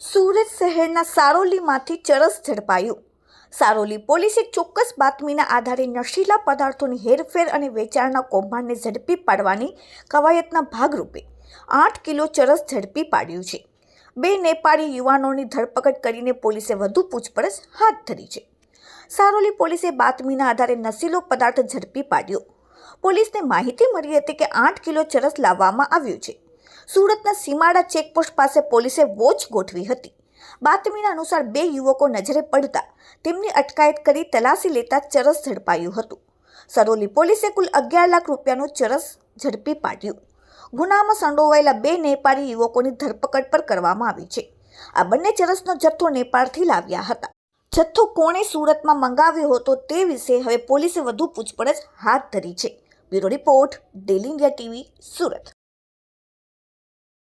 સુરત શહેરના સારોલીમાંથી ચરસ ઝડપાયું. સારોલી પોલીસે ચોક્કસ બાતમીના આધારે નશીલા પદાર્થોની હેરફેર અને વેચાણના કૌભાંડને ઝડપી પાડવાની કવાયતના ભાગરૂપે આઠ કિલો ચરસ ઝડપી પાડ્યું છે. બે નેપાળી યુવાનોની ધરપકડ કરીને પોલીસે વધુ પૂછપરછ હાથ ધરી છે. સારોલી પોલીસે બાતમીના આધારે નશીલો પદાર્થ ઝડપી પાડ્યો. પોલીસને માહિતી મળી હતી કે આઠ કિલો ચરસ લાવવામાં આવ્યું છે. સુરતના સીમાડા ચેકપોસ્ટ પાસે પોલીસે વોચ ગોઠવી હતી. બાતમીના અનુસાર બે યુવકો નજરે પડતા તેમની અટકાયત કરી તલાશી લેતા ચરસ ઝડપાયું હતું. સરોલી પોલીસે કુલ અગિયાર લાખ રૂપિયાનું ચરસ ઝડપી પાડ્યું. ગુનામાં સંડોવાયેલા બે નેપાળી યુવકોની ધરપકડ પર કરવામાં આવી છે. આ બંને ચરસનો જથ્થો નેપાળથી લાવ્યા હતા. જથ્થો કોણે સુરતમાં મંગાવ્યો હતો તે વિશે હવે પોલીસે વધુ પૂછપરછ હાથ ધરી છે. Bureau report, daily India TV, Surat.